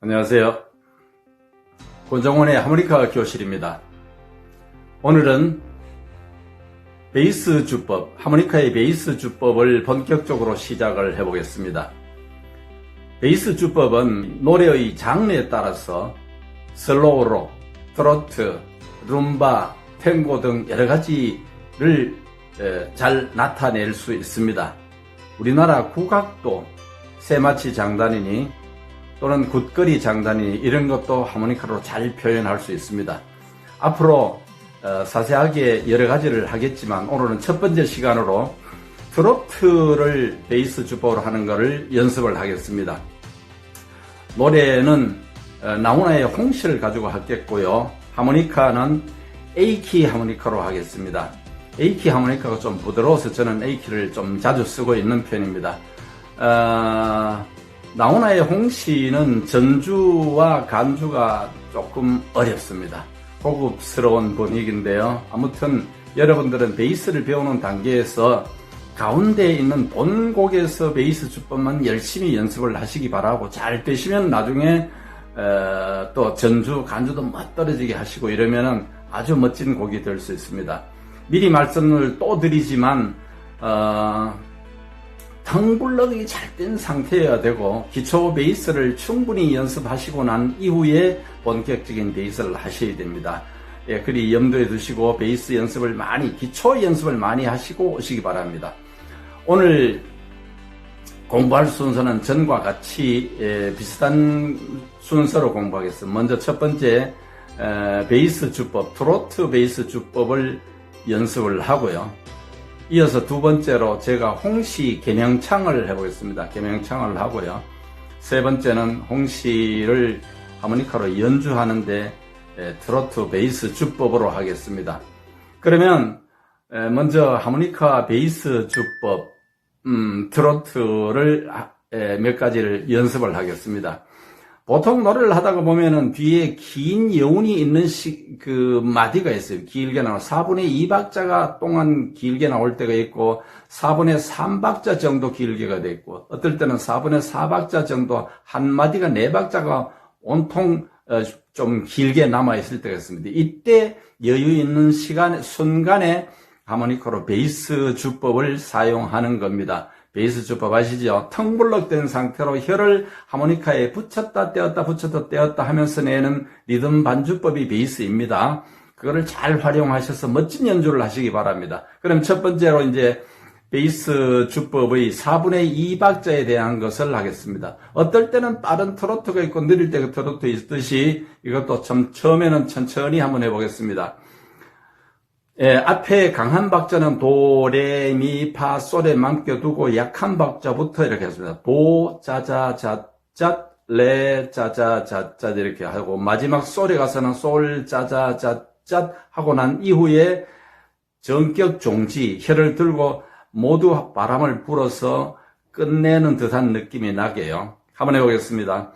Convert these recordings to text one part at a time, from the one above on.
안녕하세요. 권정원의 하모니카 교실입니다. 오늘은 베이스 주법, 하모니카의 베이스 주법을 본격적으로 시작을 해보겠습니다. 베이스 주법은 노래의 장르에 따라서 슬로우로, 트로트, 룸바, 탱고 등 여러 가지를 에, 잘 나타낼 수 있습니다. 우리나라 국악도 세마치 장단이니 또는 굿거리 장단이니 이런 것도 하모니카로 잘 표현할 수 있습니다. 앞으로 어, 자세하게 여러 가지를 하겠지만 오늘은 첫 번째 시간으로 트로트를 베이스 주법으로 하는 것을 연습을 하겠습니다. 노래는 어, 나훈아의 홍시를 가지고 하겠고요. 하모니카는 A키 하모니카로 하겠습니다. A키 하모니카가 좀 부드러워서 저는 A키를 좀 자주 쓰고 있는 편입니다. 어, 나훈아의 홍시는 전주와 간주가 조금 어렵습니다. 고급스러운 분위기인데요. 아무튼 여러분들은 베이스를 배우는 단계에서 가운데 있는 본곡에서 베이스 주법만 열심히 연습을 하시기 바라고 잘 되시면 나중에 어, 또 전주, 간주도 멋떨어지게 하시고 이러면은 아주 멋진 곡이 될 수 있습니다. 미리 말씀을 또 드리지만 어, 텅블럭이 잘 된 상태여야 되고 기초 베이스를 충분히 연습하시고 난 이후에 본격적인 베이스를 하셔야 됩니다. 예, 그리 염두에 두시고 베이스 연습을 많이 기초 연습을 많이 하시고 오시기 바랍니다. 오늘 공부할 순서는 전과 같이 예, 비슷한 순서로 공부하겠습니다. 먼저 첫 번째 에, 베이스 주법, 트로트 베이스 주법을 연습을 하고요. 이어서 두 번째로 제가 홍시 개명창을 해보겠습니다. 개명창을 하고요. 세 번째는 홍시를 하모니카로 연주하는데 에, 트로트 베이스 주법으로 하겠습니다. 그러면 에, 먼저 하모니카 베이스 주법, 음, 트로트를 몇 가지를 연습을 하겠습니다. 보통 노래를 하다가 보면은 뒤에 긴 여운이 있는 시, 그 마디가 있어요. 길게 나와 4분의 2박자가 동안 길게 나올 때가 있고 4분의 3박자 정도 길게가 돼 있고 어떨 때는 4분의 4박자 정도 한 마디가 네 박자가 온통 어, 좀 길게 남아 있을 때가 있습니다. 이때 여유 있는 시간 순간에 하모니카로 베이스 주법을 사용하는 겁니다. 베이스 주법 아시죠? 텅블럭된 상태로 혀를 하모니카에 붙였다 떼었다 붙였다 떼었다 하면서 내는 리듬 반주법이 베이스입니다. 그거를 잘 활용하셔서 멋진 연주를 하시기 바랍니다. 그럼 첫 번째로 이제 베이스 주법의 4분의 2박자에 대한 것을 하겠습니다. 어떨 때는 빠른 트로트가 있고 느릴 때 트로트 있듯이 이것도 좀 처음에는 천천히 한번 해보겠습니다. 예, 앞에 강한 박자는 도, 레, 미, 파, 솔에 맡겨두고 약한 박자부터 이렇게 했습니다. 도, 자자, 자, 자, 레, 자자, 자, 자 이렇게 하고 마지막 솔에 가서는 솔, 자자, 자, 자 하고 난 이후에 전격 종지, 혀를 들고 모두 바람을 불어서 끝내는 듯한 느낌이 나게요. 한번 해보겠습니다.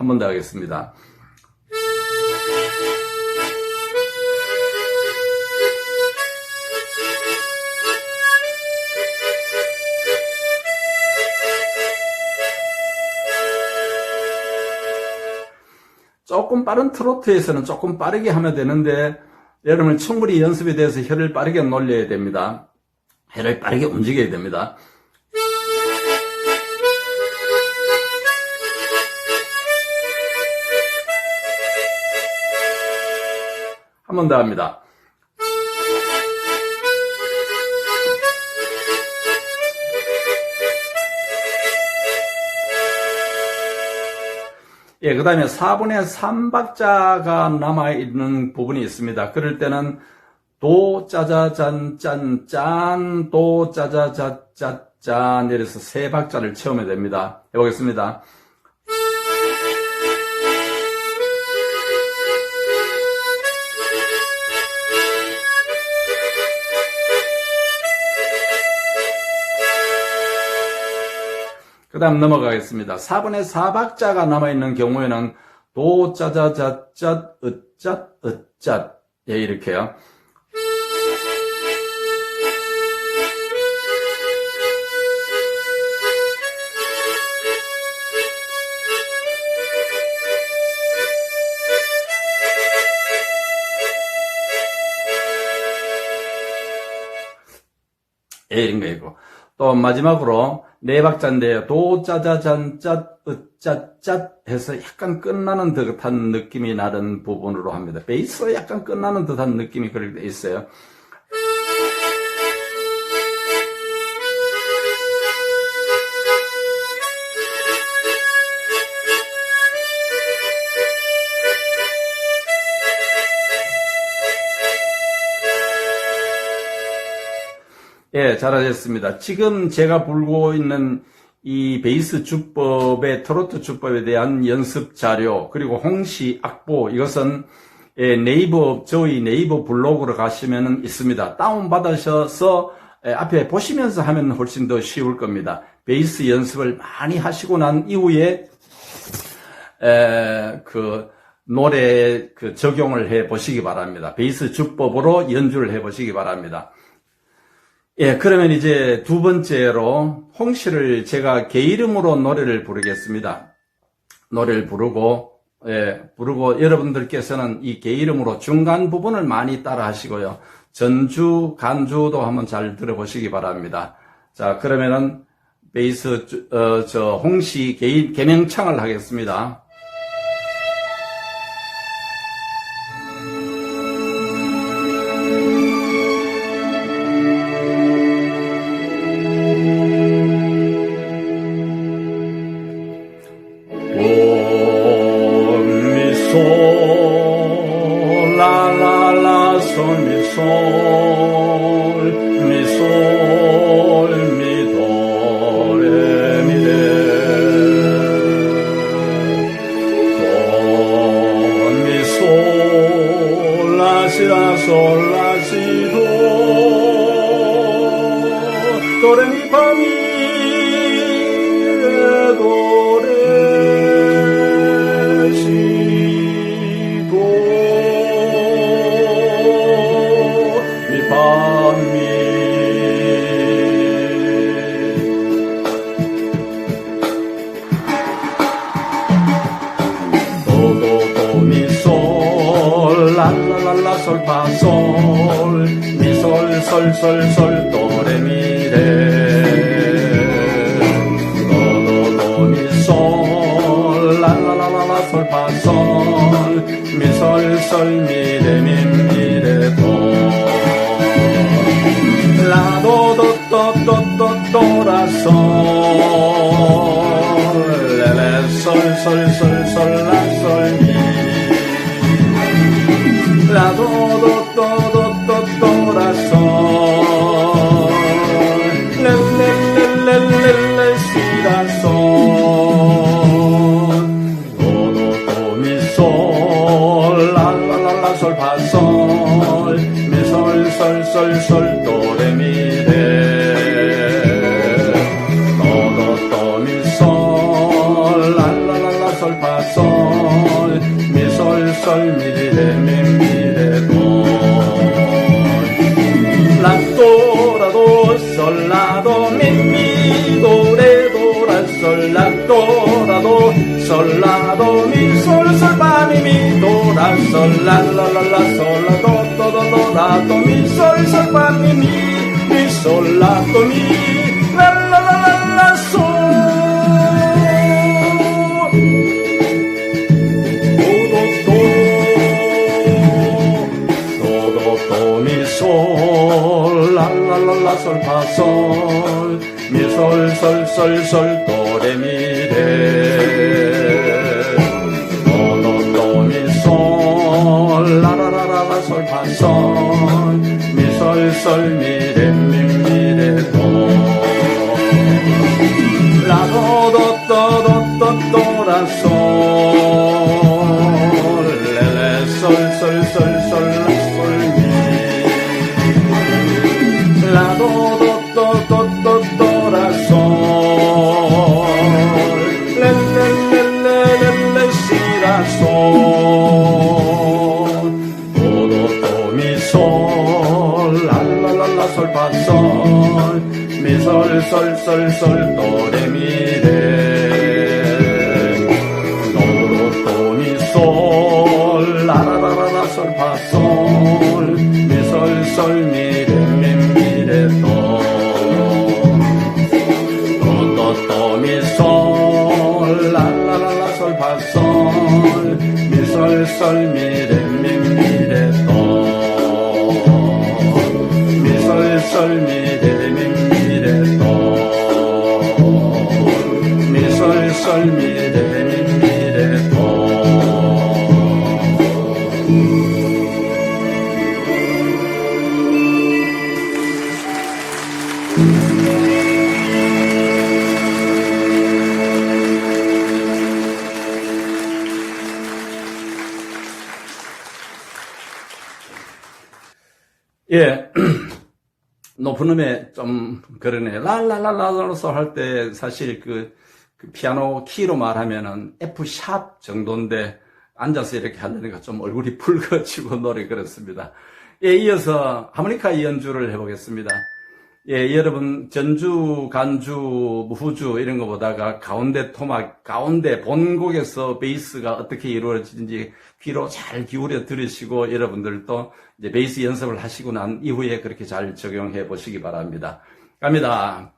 한 번 더 하겠습니다. 조금 빠른 트로트에서는 조금 빠르게 하면 되는데 여러분 충분히 연습에 대해서 혀를 빠르게 놀려야 됩니다. 혀를 빠르게 움직여야 됩니다. 한 번 더 합니다. 예, 그 다음에 4분의 3박자가 남아있는 부분이 있습니다. 그럴 때는 도, 짜자잔, 짠, 짠, 도, 짜자자, 짜, 짠, 이래서 세 박자를 채우면 됩니다. 해보겠습니다. 다음 넘어가겠습니다. 4번에 4박자가 남아있는 경우에는 도, 짜자 자 짜, 으 짜, 으 짜. 예, 이렇게요. 예, 이런 거 있고. 또 마지막으로 네 박자인데요. 도, 짜자잔, 짜, 으짜, 짜 해서 약간 끝나는 듯한 느낌이 나는 부분으로 합니다. 베이스가 약간 끝나는 듯한 느낌이 그렇게 돼 있어요. 예, 잘하셨습니다. 지금 제가 불고 있는 이 베이스 주법의 트로트 주법에 대한 연습 자료 그리고 홍시 악보 이것은 예, 네이버 저희 네이버 블로그로 가시면 있습니다. 다운 받으셔서 예, 앞에 보시면서 하면 훨씬 더 쉬울 겁니다. 베이스 연습을 많이 하시고 난 이후에 에, 그 노래 그 적용을 해 보시기 바랍니다. 베이스 주법으로 연주를 해 보시기 바랍니다. 예, 그러면 이제 두 번째로 홍 씨를 제가 개 이름으로 노래를 부르겠습니다. 노래를 부르고, 예, 부르고 여러분들께서는 이 개 이름으로 중간 부분을 많이 따라 하시고요. 전주, 간주도 한번 잘 들어보시기 바랍니다. 자, 그러면은 베이스, 어, 저, 홍씨 개, 개명창을 하겠습니다. 솔, 파, 솔, 미, 솔, 솔, 솔, 솔, 도, 레, 미, 레. 도, 도, 도, 미, 솔, 라, 라, 라, 라, 라, 솔, 파, 솔, 미, 솔, 솔, 미, 레, 미, 라, 라, 라, 솔, 파, 솔, 미, 솔, 솔, 미, 레, 미, 미, 레, 도. 라, 도, 라, 도, 솔, 라, 도, 미, 미, 도, 레, 도, 라, 솔, 라, 도, 라, 도, 솔, 라, 도, 미, 솔, 솔, 파, 미, 미, 도, 라, 솔, 라, 라, 라, 라, 솔, 라, 도, 도, 도, 도, 라, 도, 미, 솔, 솔, 파, 미, 미, 미, 솔, 솔, 솔, 라라라라라 솔파 음에 좀 그러네. 랄랄랄랄라서 할 때 사실 그, 그 피아노 키로 말하면은 F 샵 정도인데 앉아서 이렇게 하려니까 좀 얼굴이 붉어지고 노래 그렇습니다. 예, 이어서 하모니카 연주를 해보겠습니다. 예, 여러분 전주, 간주, 뭐 후주 이런 거 보다가 가운데 토막, 가운데 본곡에서 베이스가 어떻게 이루어지는지 귀로 잘 기울여 들으시고 여러분들도 이제 베이스 연습을 하시고 난 이후에 그렇게 잘 적용해 보시기 바랍니다. 갑니다.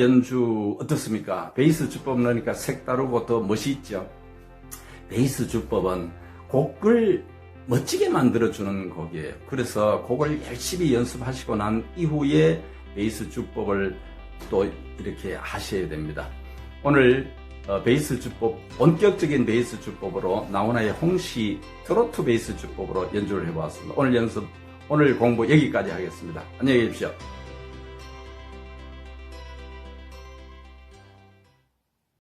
연주 어떻습니까? 베이스 주법 넣으니까 색다르고 더 멋있죠? 베이스 주법은 곡을 멋지게 만들어주는 곡이에요. 그래서 곡을 열심히 연습하시고 난 이후에 베이스 주법을 또 이렇게 하셔야 됩니다. 오늘 어, 베이스 주법, 본격적인 베이스 주법으로 나훈아의 홍시 트로트 베이스 주법으로 연주를 해보았습니다. 오늘 연습, 오늘 공부 여기까지 하겠습니다. 안녕히 계십시오.